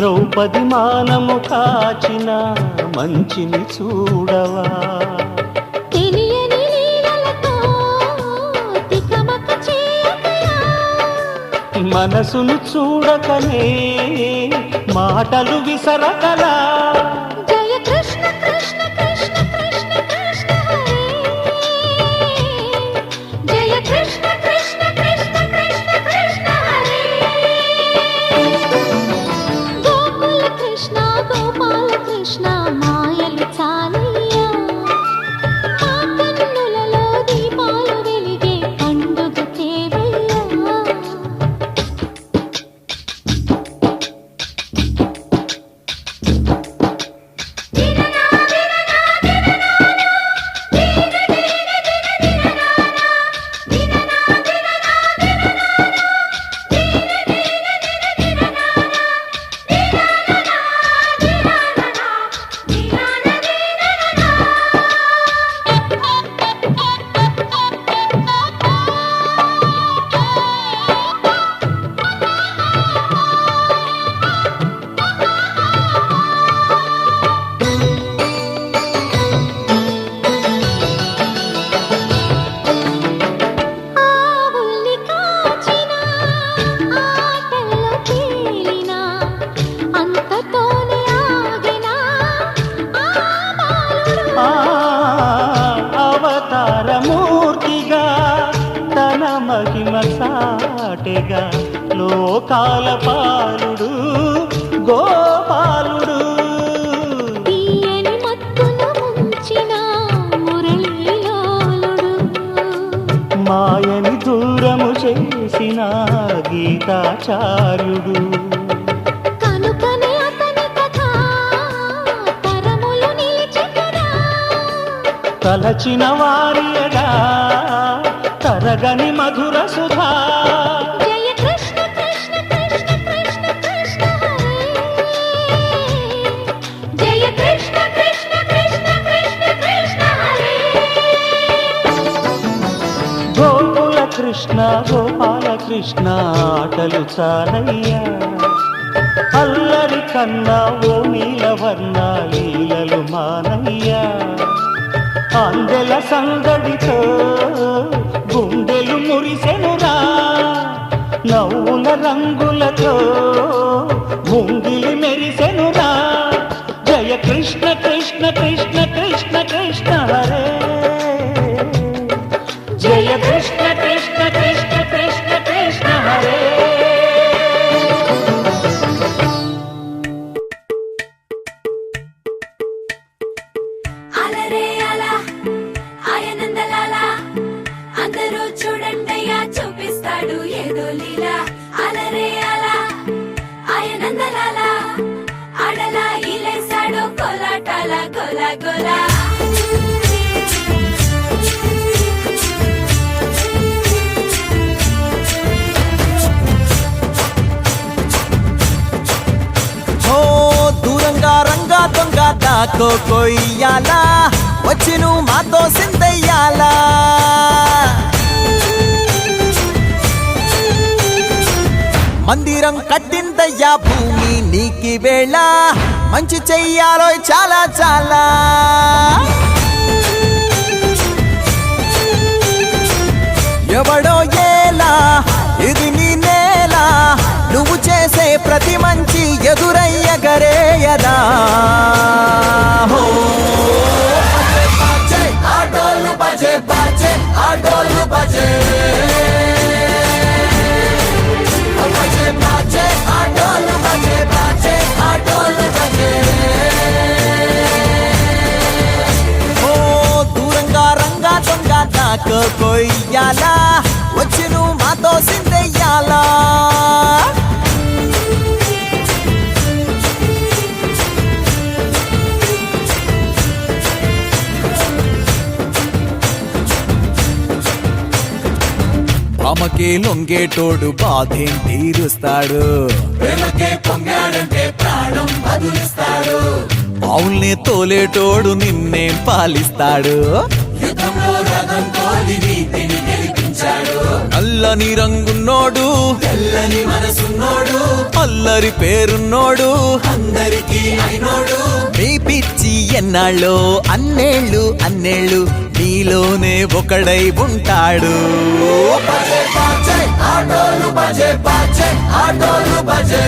ద్రౌపది మానము కాచిన మంచిని చూడవా? మనసును చూడకనే మాటలు విసరకలా? చేసిన గీతాచార్యుడు. తలచిన వారియడా తరగని మధు గోపాల కృష్ణ ఆటలు చాలయ్యా. అల్లరి కన్నా ఓ నీలవర్ణ లీలలు మానయ్యా. అందెల సందడితో మాతో కొయ్యాలా? వచ్చి నువ్వు మాతో సిద్ధయ్యాలా మందిరం కట్టిందయ్యా భూమి నీకి వేళ. మంచి చెయ్యాలో చాలా చాలా. ఎవడో ఏలా? ఇది నీ నేలా. ప్రతి మంచి ఎదురయ్య గరేయదా ఆటోలు బజే బజే కొయ్యాలా? వచ్చి మాతో సిందెయ్యాలా ప్రేమకి లొంగేటోడు బాధేం తీరుస్తాడు. ప్రేమకే పొంగాడంటే ప్రాణం పావుల్ని తోలేటోడు నిన్నేం పాలిస్తాడు. తెల్లని రంగున్నోడు. తెల్లని మనసున్నోడు. అల్లరి పేరున్నోడు. అందరికీ అయినోడు. మీ పిచ్చి ఎన్నాళ్ళో అన్నేళ్ళు అన్నేళ్ళు నీలోనే ఒకడై ఉంటాడు. ఆటోలు బజే ఆటోలు బజే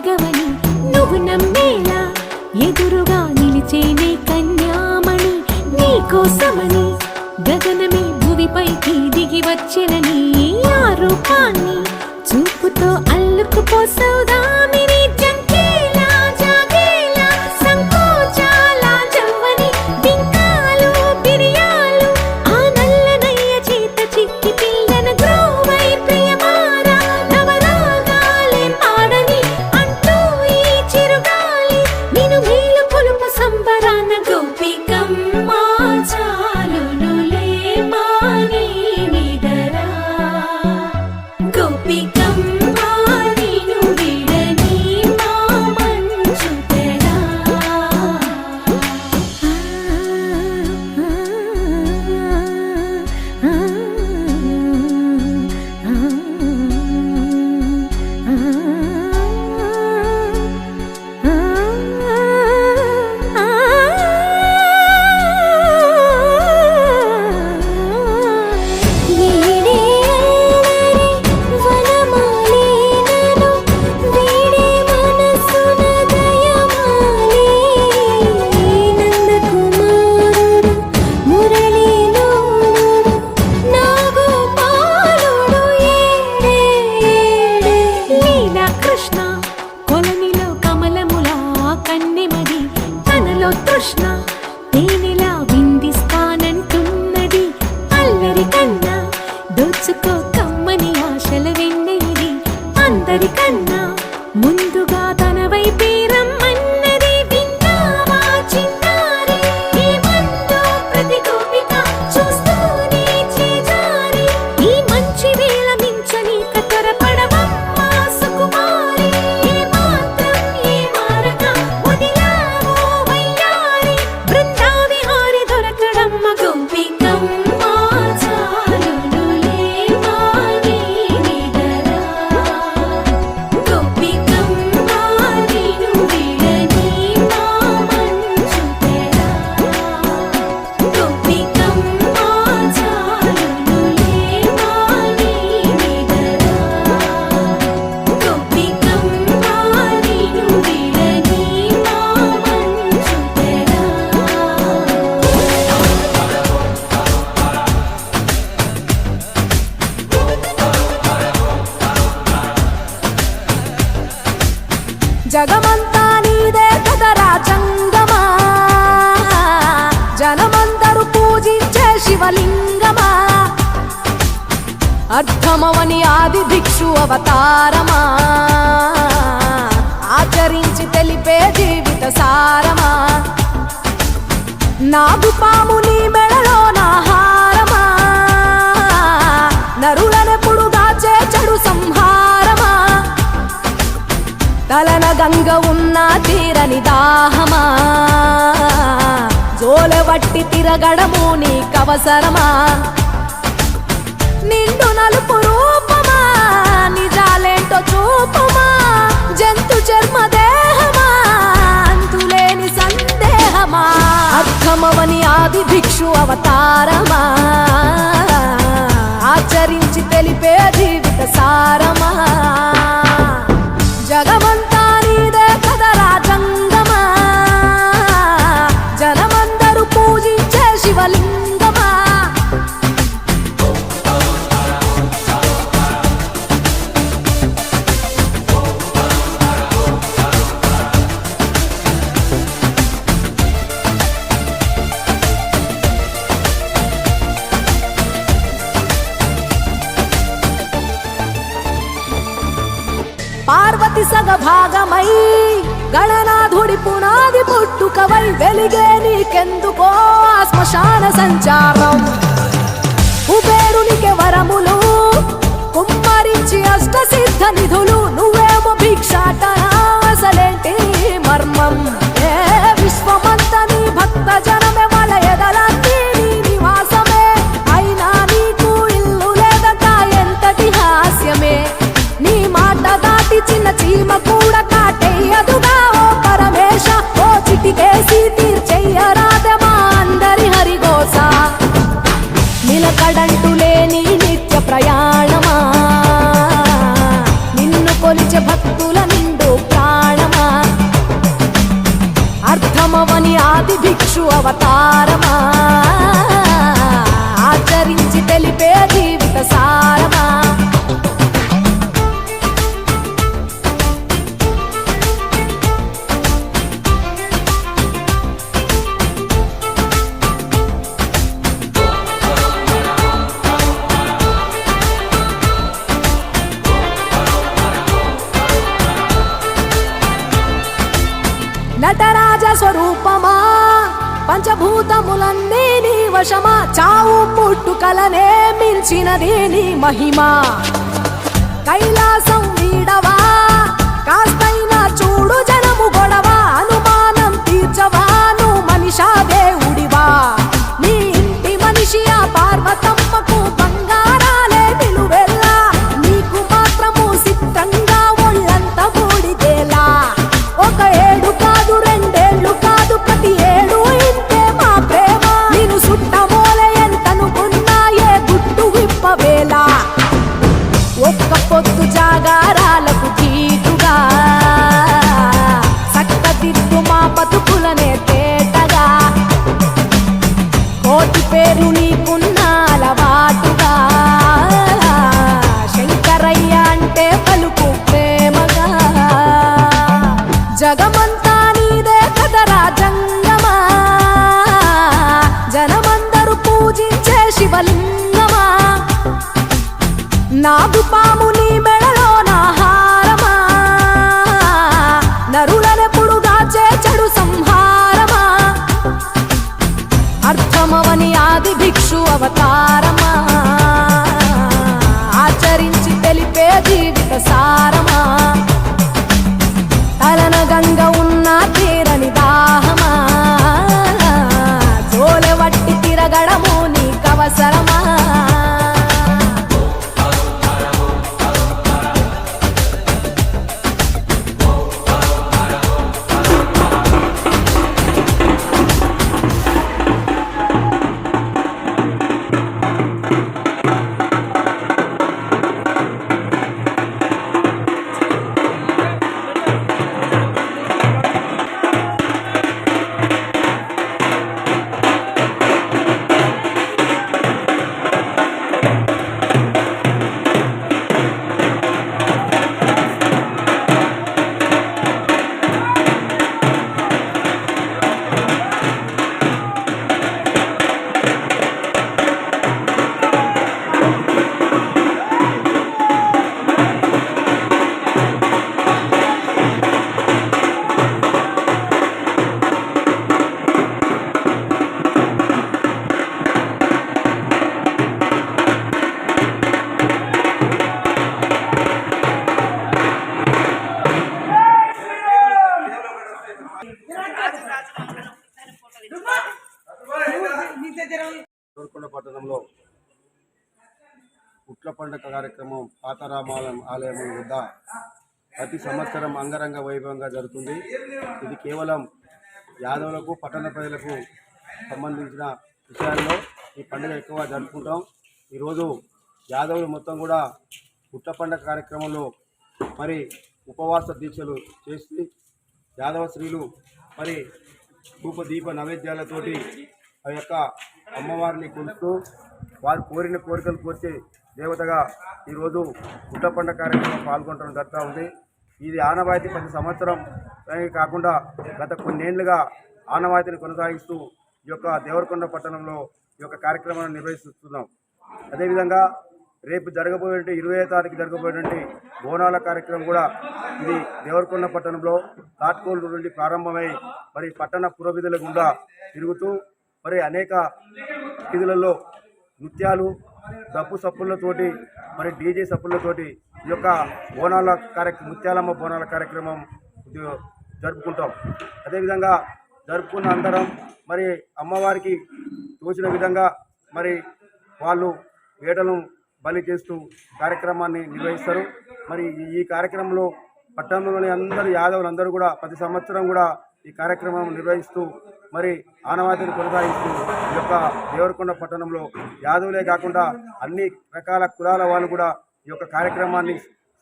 తగవని నువ్వు నమ్మేలా ఎదురుగా నిలిచేనే కన్యామణి నీకోసమని గగనమే భూమిపైకి దిగి వచ్చినని ఆ రూపాన్ని చూపుతో అల్లుకుపోసౌదామి జగమంతా నీదే కదరా చంగమా జనమందరూ పూజించే శివలింగమా? అర్థమవని ఆది భిక్షు అవతారమా? ఆచరించి తెలిపే జీవిత సారమా? నాగు పాముని మెడలో నాహారమా నరుల గగన గంగ ఉన్న తీరని దాహమా? జోల జోలవట్టి తిరగడము నీకవసరమా? నిండు నలుపు రూపమా? నిజాలేంటో చూపమా? జంతు చర్మ దేహమా? అంతులేని సందేహమా? అర్థమవని ఆది భిక్షు అవతారమా? నీ వశమా చావు పుట్టుకలనే మించినది నీ మహిమా. కైలాసం వీడవా కాస్తైనా చూడు జనము గొడవ? అనుమానం తీర్చవా? నువ్వు మనిషా దేవు పండుగ కార్యక్రమం పాతరామాలయం ఆలయం వద్ద ప్రతి సంవత్సరం అంగరంగ వైభవంగా జరుగుతుంది. ఇది కేవలం యాదవులకు పట్టణ ప్రజలకు సంబంధించిన విషయాల్లో ఈ పండుగ ఎక్కువ జరుపుకుంటాం. ఈరోజు యాదవులు మొత్తం కూడా పుట్ట పండుగ కార్యక్రమంలో మరి ఉపవాస దీక్షలు చేసి యాదవ స్త్రీలు మరి ధూప దీప నైవేద్యాలతోటి ఆ యొక్క అమ్మవారిని కొలుస్తూ వారు కోరిన కోరికలు కోర్చే దేవతగా ఈరోజు గుట్ట పండుగ కార్యక్రమం పాల్గొనడం జరుగుతూ ఉంది. ఇది ఆనవాయితీ ప్రతి సంవత్సరం కాకుండా గత కొన్నేళ్ళుగా ఆనవాయితీని కొనసాగిస్తూ ఈ యొక్క దేవరకొండ పట్టణంలో ఈ యొక్క కార్యక్రమాన్ని నిర్వహిస్తున్నాం. అదేవిధంగా రేపు జరగబోయేటువంటి ఇరవై తారీఖు జరగబోయేటువంటి బోనాల కార్యక్రమం కూడా ఇది దేవరకొండ పట్టణంలో తాట్కోలు నుండి ప్రారంభమై మరి పట్టణ పురవిధుల గుండా తిరుగుతూ మరి అనేక వీధులలో నృత్యాలు డప్పు సప్పులతోటి మరి డీజే సప్పులతోటి ఈ యొక్క బోనాల కార్యక్రమం ముత్యాలమ్మ బోనాల కార్యక్రమం జరుపుకుంటాం. అదేవిధంగా జరుపుకున్న అందరం మరి అమ్మవారికి తోచిన విధంగా మరి వాళ్ళు వేటను బలి చేస్తూ కార్యక్రమాన్ని నిర్వహిస్తారు. మరి ఈ- ఈ కార్యక్రమంలో పట్టణంలోని అందరు యాదవులు అందరూ కూడా ప్రతి సంవత్సరం కూడా ఈ కార్యక్రమం నిర్వహిస్తూ మరి ఆనవాతిని కొనసాగిస్తూ ఈ యొక్క దేవరకొండ పట్టణంలో యాదవులే కాకుండా అన్ని రకాల కులాల వాళ్ళు కూడా ఈ యొక్క కార్యక్రమాన్ని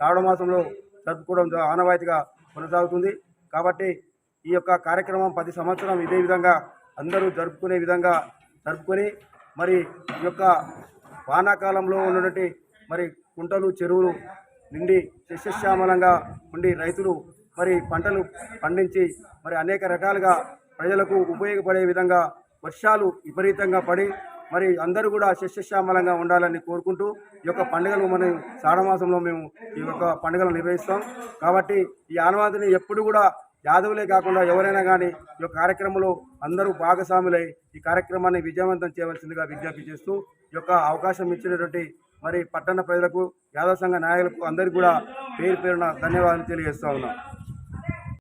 శ్రావణ మాసంలో జరుపుకోవడం ఆనవాయితీగా కొనసాగుతుంది. కాబట్టి ఈ యొక్క కార్యక్రమం ప్రతి సంవత్సరం ఇదే విధంగా అందరూ జరుపుకునే విధంగా జరుపుకొని మరి ఈ యొక్క వానాకాలంలో ఉన్నటువంటి మరి కుంటలు చెరువులు నిండి సస్యశ్యామలంగా ఉండి రైతులు మరి పంటలు పండించి మరి అనేక రకాలుగా ప్రజలకు ఉపయోగపడే విధంగా వర్షాలు విపరీతంగా పడి మరి అందరూ కూడా సస్యశ్యామలంగా ఉండాలని కోరుకుంటూ ఈ యొక్క పండుగలు మనం సాడమాసంలో మేము ఈ యొక్క పండుగలు నిర్వహిస్తాం. కాబట్టి ఈ ఆనవాదిని ఎప్పుడు కూడా యాదవులే కాకుండా ఎవరైనా కానీ ఈ యొక్క కార్యక్రమంలో అందరూ భాగస్వాములై ఈ కార్యక్రమాన్ని విజయవంతం చేయవలసిందిగా విజ్ఞప్తి చేస్తూ ఈ యొక్క అవకాశం ఇచ్చినటువంటి మరి పట్టణ ప్రజలకు యాదవ సంఘ నాయకులకు అందరికీ కూడా పేరు పేరున ధన్యవాదాలు తెలియజేస్తా ఉన్నాం.